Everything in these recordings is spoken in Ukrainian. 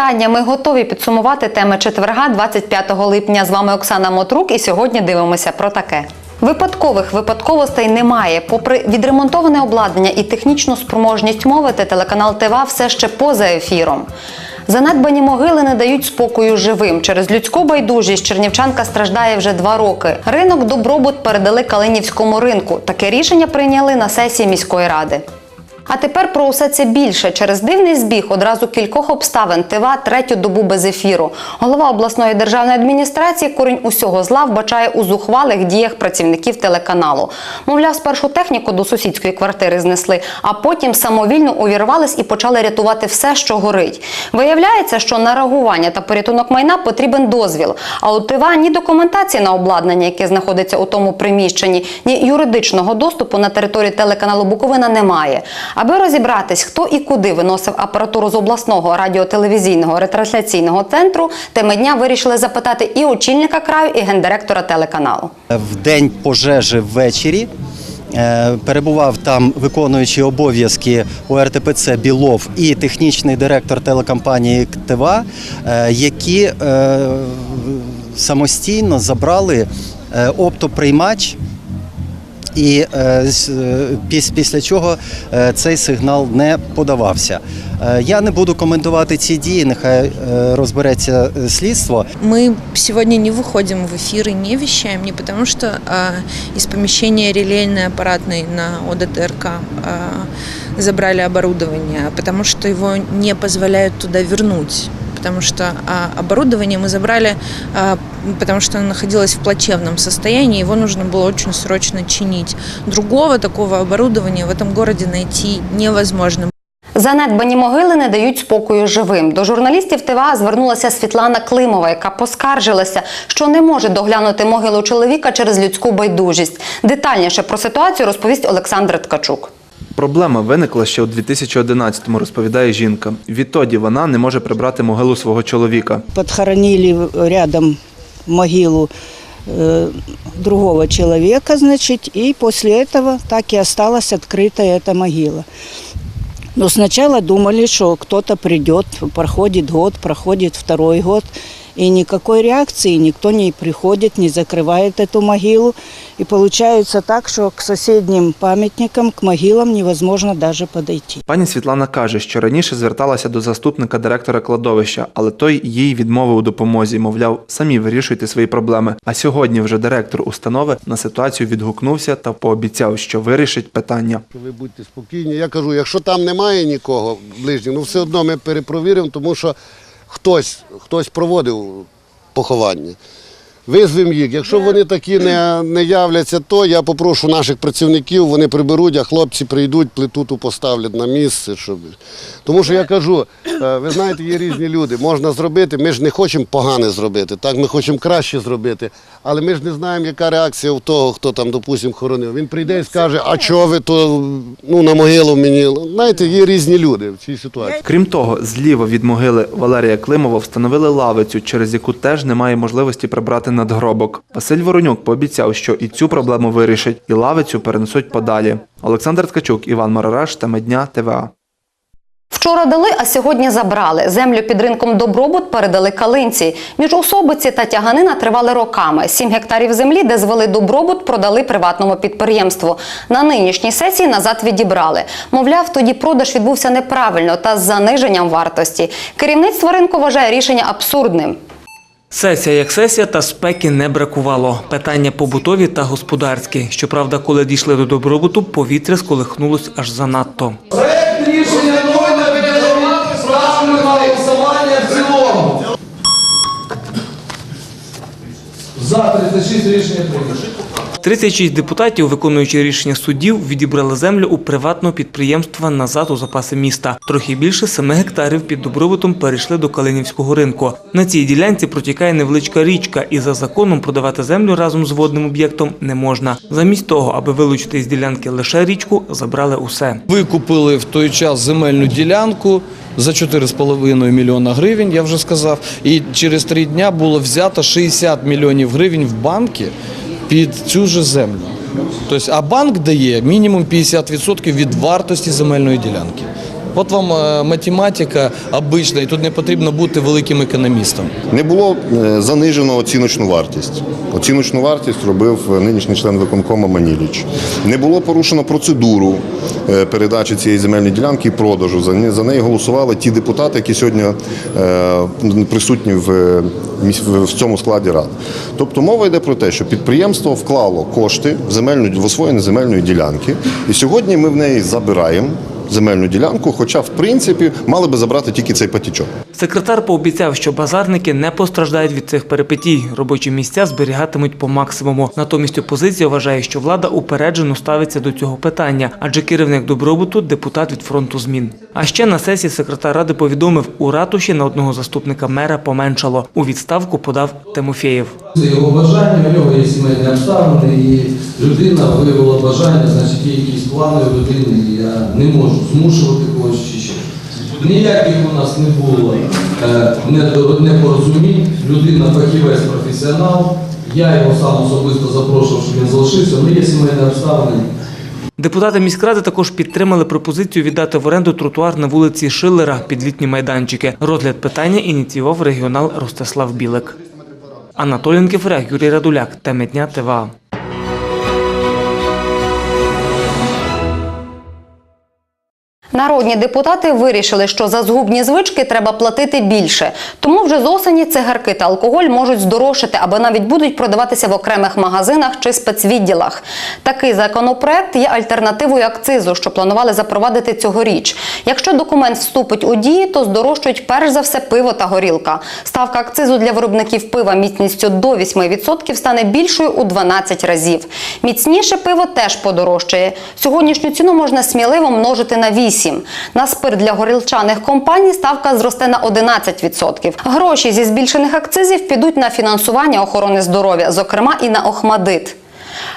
Вітання. Ми готові підсумувати теми четверга, 25 липня. З вами Оксана Мотрук, і сьогодні дивимося про таке. Випадкових випадковостей немає. Попри відремонтоване обладнання і технічну спроможність мовити, телеканал ТВА все ще поза ефіром. Занедбані могили не дають спокою живим. Через людську байдужість чернівчанка страждає вже два роки. Ринок добробут передали Калинівському ринку. Таке рішення прийняли на сесії міської ради. А тепер про усе це більше. Через дивний збіг одразу кількох обставин ТВА третю добу без ефіру. Голова обласної державної адміністрації корінь усього зла вбачає у зухвалих діях працівників телеканалу. Мовляв, спершу техніку до сусідської квартири знесли, а потім самовільно увірвались і почали рятувати все, що горить. Виявляється, що на реагування та порятунок майна потрібен дозвіл. А у ТВА ні документації на обладнання, яке знаходиться у тому приміщенні, ні юридичного доступу на території телеканалу Буковина немає. Аби розібратись, хто і куди виносив апаратуру з обласного радіотелевізійного ретрансляційного центру, теми дня вирішили запитати і очільника краю, і гендиректора телеканалу. В день пожежі ввечері е, перебував там виконуючий обов'язки УРТПЦ Білов і технічний директор телекомпанії ТВА, е, які е, самостійно забрали оптоприймач І е, з- е, піс- після чого е, цей сигнал не подавався. Е, Я не буду коментувати ці дії, нехай е, розбереться е, слідство. Мы сегодня не выходим в эфир и не вещаем, не потому что а, из помещения релейной аппаратной на ОДТРК а, забрали оборудование, а потому что его не позволяют туда вернуть. Потому что а, оборудование мы забрали, а, потому что оно находилось в плачевном состоянии, его нужно было очень срочно чинить. Другого такого оборудования в этом городе найти невозможно. Занедбані могили не дають спокою живим. До журналістів ТВА звернулася Світлана Климова, яка поскаржилася, що не може доглянути могилу чоловіка через людську байдужість. Детальніше про ситуацію розповість Олександр Ткачук. Проблема виникла ще у 2011-му, розповідає жінка. Відтоді вона не може прибрати могилу свого чоловіка. подхоронили рядом могилу э, другого человека, значит, и после этого так и осталась открыта эта могила. Но сначала думали, что кто-то придет, проходит год, проходит второй год, и никакой реакции, никто не приходит, не закрывает эту могилу. И получается так, что к соседним памятникам, к могилам невозможно даже подойти. Пані Світлана каже, що раніше зверталася до заступника директора кладовища, але той їй відмовив у допомозі, мовляв, самі вирішуйте свої проблеми. А сьогодні вже директор установи на ситуацію відгукнувся та пообіцяв, що вирішить питання. Ви будьте спокійні. Я кажу, якщо там немає нікого ближнього, ну все одно ми перепровіримо, тому що хтось, хтось проводив поховання. Визвемо їх. Якщо вони такі не, не являться, то я попрошу наших працівників, вони приберуть, а хлопці прийдуть, плиту ту поставлять на місце. Щоб... Тому що я кажу, е, ви знаєте, є різні люди. Можна зробити, ми ж не хочемо погане зробити, так ми хочемо краще зробити. Але ми ж не знаємо, яка реакція у того, хто там, допустимо, хоронив. Він прийде і скаже, а чого ви то ну, на могилу мені. Знаєте, є різні люди в цій ситуації. Крім того, зліва від могили Валерія Климова встановили лавицю, через яку теж немає можливості прибрати надгробок. Василь Воронюк пообіцяв, що і цю проблему вирішить, і лавицю перенесуть подалі. Олександр Ткачук, Іван Марараш, теми дня ТВА. Вчора дали, а сьогодні забрали. Землю під ринком Добробут передали калинці. Між особиці та тяганина тривали роками. Сім гектарів землі, де звели Добробут, продали приватному підприємству. На нинішній сесії назад відібрали. Мовляв, тоді продаж відбувся неправильно та з заниженням вартості. Керівництво ринку вважає рішення абсурдним. Сесія як сесія, та спеки не бракувало. Питання побутові та господарські. Щоправда, коли дійшли до добробуту, повітря сколихнулось аж занадто. Проект. За 36 рішення прийнято. 36 депутатів, виконуючи рішення суддів, відібрали землю у приватного підприємства назад у запаси міста. Трохи більше 7 гектарів під добробутом перейшли до Калинівського ринку. На цій ділянці протікає невеличка річка, і за законом продавати землю разом з водним об'єктом не можна. Замість того, аби вилучити з ділянки лише річку, забрали усе. Викупили в той час земельну ділянку за 4,5 мільйона гривень, я вже сказав. І через три дня було взято 60 мільйонів гривень в банки під цю ж землю. Тобто, а банк дає мінімум 50% від вартості земельної ділянки. От вам е, математика обична, і тут не потрібно бути великим економістом. Не було е, занижено оціночну вартість. Оціночну вартість робив е, нинішній член виконкому Маніліч. Не було порушено процедуру передачі цієї земельної ділянки і продажу. За неї голосували ті депутати, які сьогодні присутні в, в в цьому складі рад. Тобто мова йде про те, що підприємство вклало кошти в земельну в освоєння земельної ділянки, і сьогодні ми в неї забираємо земельну ділянку, хоча в принципі мали би забрати тільки цей патічок. Секретар пообіцяв, що базарники не постраждають від цих перипетій. Робочі місця зберігатимуть по максимуму. Натомість опозиція вважає, що влада упереджено ставиться до цього питання, адже керівник добробуту депутат від фронту змін. А ще на сесії секретар ради повідомив, у ратуші на одного заступника мера поменшало. У відставку подав Тимофєєв. Це його бажання, у нього є сімейні обставини, і людина виявила бажання, значить є якісь плани у людини, і я не можу змушувати когось чи ще. Ніяких у нас не було е, непорозумінь, людина фахівець, професіонал. Я його сам особисто запрошував, щоб він залишився, але є сімейні обставини. Депутати міськради також підтримали пропозицію віддати в оренду тротуар на вулиці Шиллера під літні майданчики. Розгляд питання ініціював регіонал Ростислав Білик. Анатолій Кефрях, Юрій Радуляк. Теми дня ТВА. Народні депутати вирішили, що за згубні звички треба платити більше. Тому вже з осені цигарки та алкоголь можуть здорожчати або навіть будуть продаватися в окремих магазинах чи спецвідділах. Такий законопроект є альтернативою акцизу, що планували запровадити цьогоріч. Якщо документ вступить у дію, то здорожчують перш за все пиво та горілка. Ставка акцизу для виробників пива міцністю до 8% стане більшою у 12 разів. Міцніше пиво теж подорожчає. Сьогоднішню ціну можна сміливо множити на 8. На спирт для горілчаних компаній ставка зросте на 11%. Гроші зі збільшених акцизів підуть на фінансування охорони здоров'я, зокрема і на Охмадит.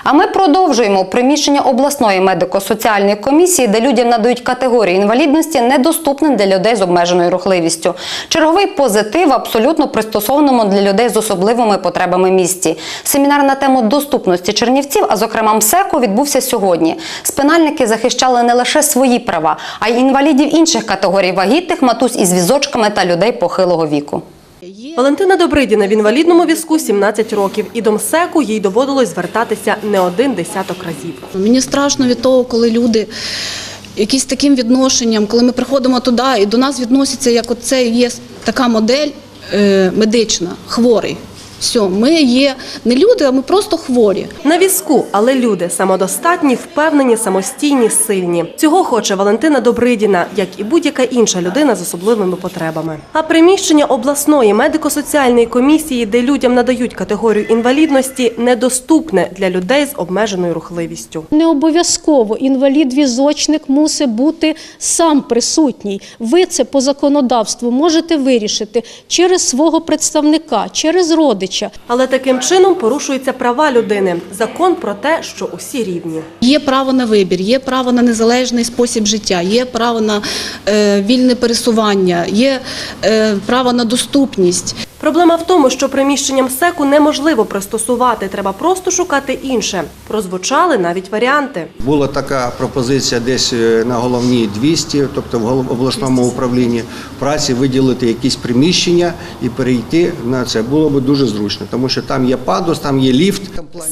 А ми продовжуємо приміщення обласної медико-соціальної комісії, де людям надають категорії інвалідності, недоступним для людей з обмеженою рухливістю. Черговий позитив абсолютно пристосованому для людей з особливими потребами місті. Семінар на тему доступності чернівців, а зокрема МСЕКу, відбувся сьогодні. Спинальники захищали не лише свої права, а й інвалідів інших категорій вагітних, матусь із візочками та людей похилого віку. Валентина Добридіна в інвалідному візку 17 років, і до МСЕКу їй доводилось звертатися не один десяток разів. Мені страшно від того, коли люди якісь таким відношенням, коли ми приходимо туди і до нас відносяться, як оце є така модель е, медична, хворий. Все, ми є не люди, а ми просто хворі. На візку, але люди самодостатні, впевнені, самостійні, сильні. Цього хоче Валентина Добридіна, як і будь-яка інша людина з особливими потребами. А приміщення обласної медико-соціальної комісії, де людям надають категорію інвалідності, недоступне для людей з обмеженою рухливістю. Не обов'язково інвалід-візочник мусить бути сам присутній. Ви це по законодавству можете вирішити через свого представника, через родича. Але таким чином порушуються права людини. Закон про те, що усі рівні. Є право на вибір, є право на незалежний спосіб життя, є право на е, вільне пересування, є е, право на доступність. Проблема в тому, що приміщенням СЕКу неможливо пристосувати, треба просто шукати інше. Прозвучали навіть варіанти. Була така пропозиція десь е, на головній 200, тобто в обласному управлінні праці виділити якісь приміщення і перейти на це. Було би дуже зручно, тому що там є падус, там є ліфт.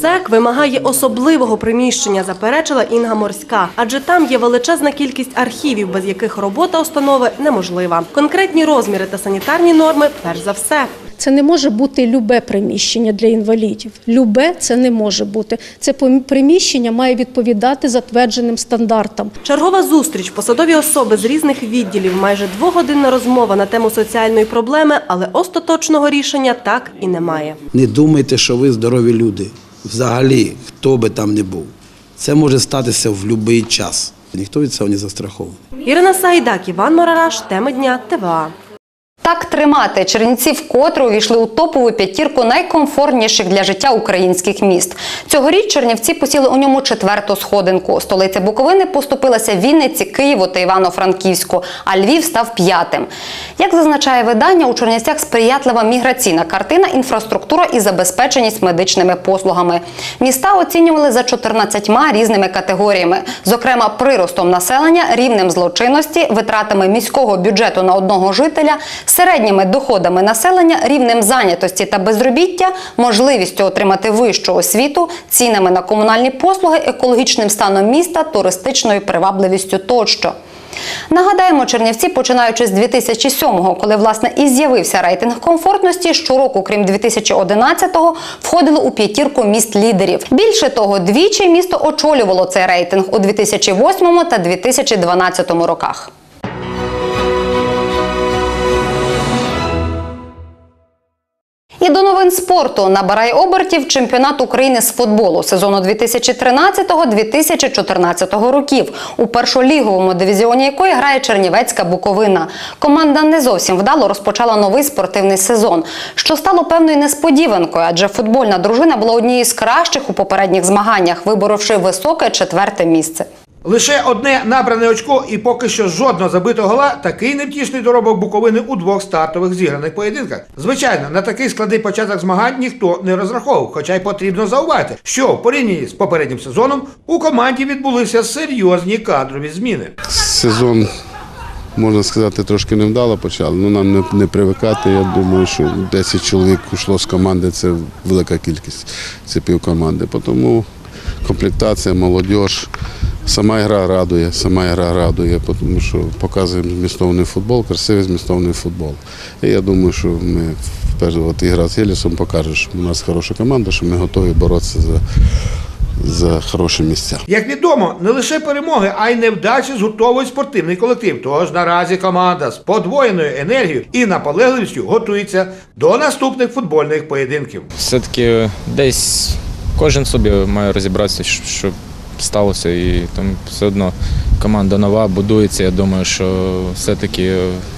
СЕК вимагає особливого приміщення, заперечила Інга Морська, адже там є величезна кількість архівів, без яких робота установи неможлива. Конкретні розміри та санітарні норми перш за все. Це не може бути любе приміщення для інвалідів. Любе це не може бути. Це приміщення має відповідати затвердженим стандартам. Чергова зустріч, посадові особи з різних відділів, майже двогодинна розмова на тему соціальної проблеми, але остаточного рішення так і немає. Не думайте, що ви здорові люди. Взагалі, хто би там не був. Це може статися в будь-який час. Ніхто від цього не застрахований. Ірина Саїдак, Іван Марараш, теми дня ТВА. Так тримати Чернівці вкотре увійшли у топову п'ятірку найкомфортніших для життя українських міст. Цьогоріч Чернівці посіли у ньому четверту сходинку. Столиця Буковини поступилася Вінниці, Києву та Івано-Франківську, а Львів став п'ятим. Як зазначає видання, у Чернівцях сприятлива міграційна картина, інфраструктура і забезпеченість медичними послугами. Міста оцінювали за 14 різними категоріями, зокрема приростом населення, рівнем злочинності, витратами міського бюджету на одного жителя, середніми доходами населення, рівнем зайнятості та безробіття, можливістю отримати вищу освіту, цінами на комунальні послуги, екологічним станом міста, туристичною привабливістю тощо. Нагадаємо, Чернівці, починаючи з 2007-го, коли власне і з'явився рейтинг комфортності, щороку, крім 2011-го, входили у п'ятірку міст лідерів. Більше того, двічі місто очолювало цей рейтинг у 2008 та 2012 роках. І до новин спорту набирає обертів чемпіонат України з футболу сезону 2013-2014 років, у першоліговому дивізіоні якої грає Чернівецька Буковина. Команда не зовсім вдало розпочала новий спортивний сезон, що стало певною несподіванкою, адже футбольна дружина була однією з кращих у попередніх змаганнях, виборовши високе четверте місце. Лише одне набране очко і поки що жодного забитого гола такий невтішний доробок Буковини у двох стартових зіграних поєдинках. Звичайно, на такий складний початок змагань ніхто не розраховував, хоча й потрібно зауважити, що в порівнянні з попереднім сезоном у команді відбулися серйозні кадрові зміни. Сезон, можна сказати, трошки невдало почали. Ну, нам не, привикати. Я думаю, що 10 чоловік ушло з команди це велика кількість, це пів команди. Тому комплектація, молодь, сама гра радує, сама гра радує, тому що показуємо змістовний футбол, красивий змістовний футбол. І я думаю, що ми от ігра з Єлісом покаже, що у нас хороша команда, що ми готові боротися за, за хороші місця. Як відомо, не лише перемоги, а й невдачі згуртовують спортивний колектив. Тож наразі команда з подвоєною енергією і наполегливістю готується до наступних футбольних поєдинків. все-таки десь кожен собі має розібратися, що- що сталося, і там все одно команда нова, будується. Я думаю, що все-таки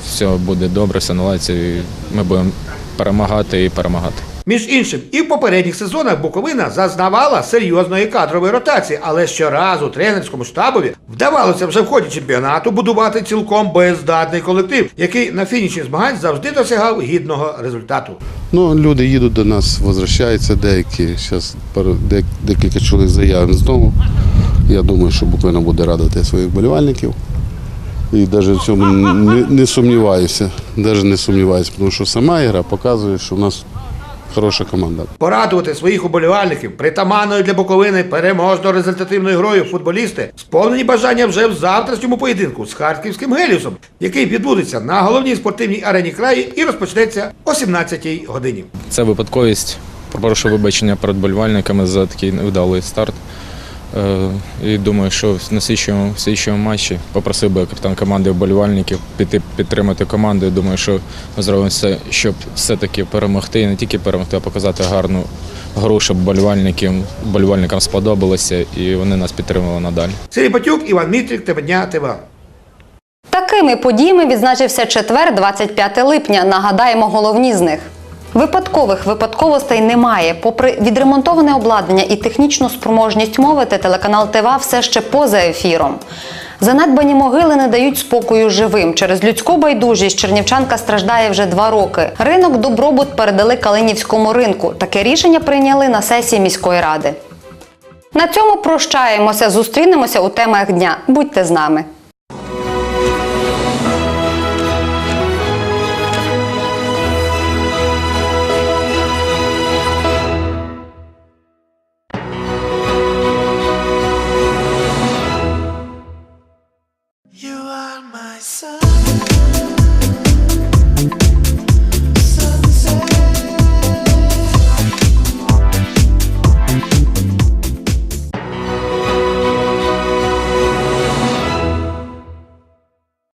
все буде добре, все наладиться, і ми будемо перемагати і перемагати. Між іншим, і в попередніх сезонах Буковина зазнавала серйозної кадрової ротації, але щоразу тренерському штабові вдавалося вже в ході чемпіонату будувати цілком боєздатний колектив, який на фініші змагань завжди досягав гідного результату. Ну, люди їдуть до нас, возвращаються деякі. Зараз декілька чоловік заявимо знову. Я думаю, що Буковина буде радувати своїх болівальників. І навіть в цьому не, не сумніваюся. Навіть не сумніваюся, тому що сама гра показує, що в нас хороша команда. Порадувати своїх уболівальників притаманною для Буковини переможно результативною грою футболісти сповнені бажання вже в завтрашньому поєдинку з харківським Геліусом, який відбудеться на головній спортивній арені краю і розпочнеться о 17-й годині. Це випадковість. Прошу вибачення перед болівальниками за такий невдалий старт. Е, І думаю, що на слідчому, в слідчому матчі попросив би капітан команди вболівальників піти підтримати команду. Я думаю, що ми зробимо все, щоб все-таки перемогти, і не тільки перемогти, а показати гарну гру, щоб болівальникам, болівальникам сподобалося і вони нас підтримували надалі. Сергій Батюк, Іван Мітрик, Тебедня, ТВА. Такими подіями відзначився четвер, 25 липня. Нагадаємо головні з них. Випадкових випадковостей немає. Попри відремонтоване обладнання і технічну спроможність мовити, телеканал ТВА все ще поза ефіром. Занедбані могили не дають спокою живим. Через людську байдужість чернівчанка страждає вже два роки. Ринок добробут передали Калинівському ринку. Таке рішення прийняли на сесії міської ради. На цьому прощаємося. Зустрінемося у темах дня. Будьте з нами.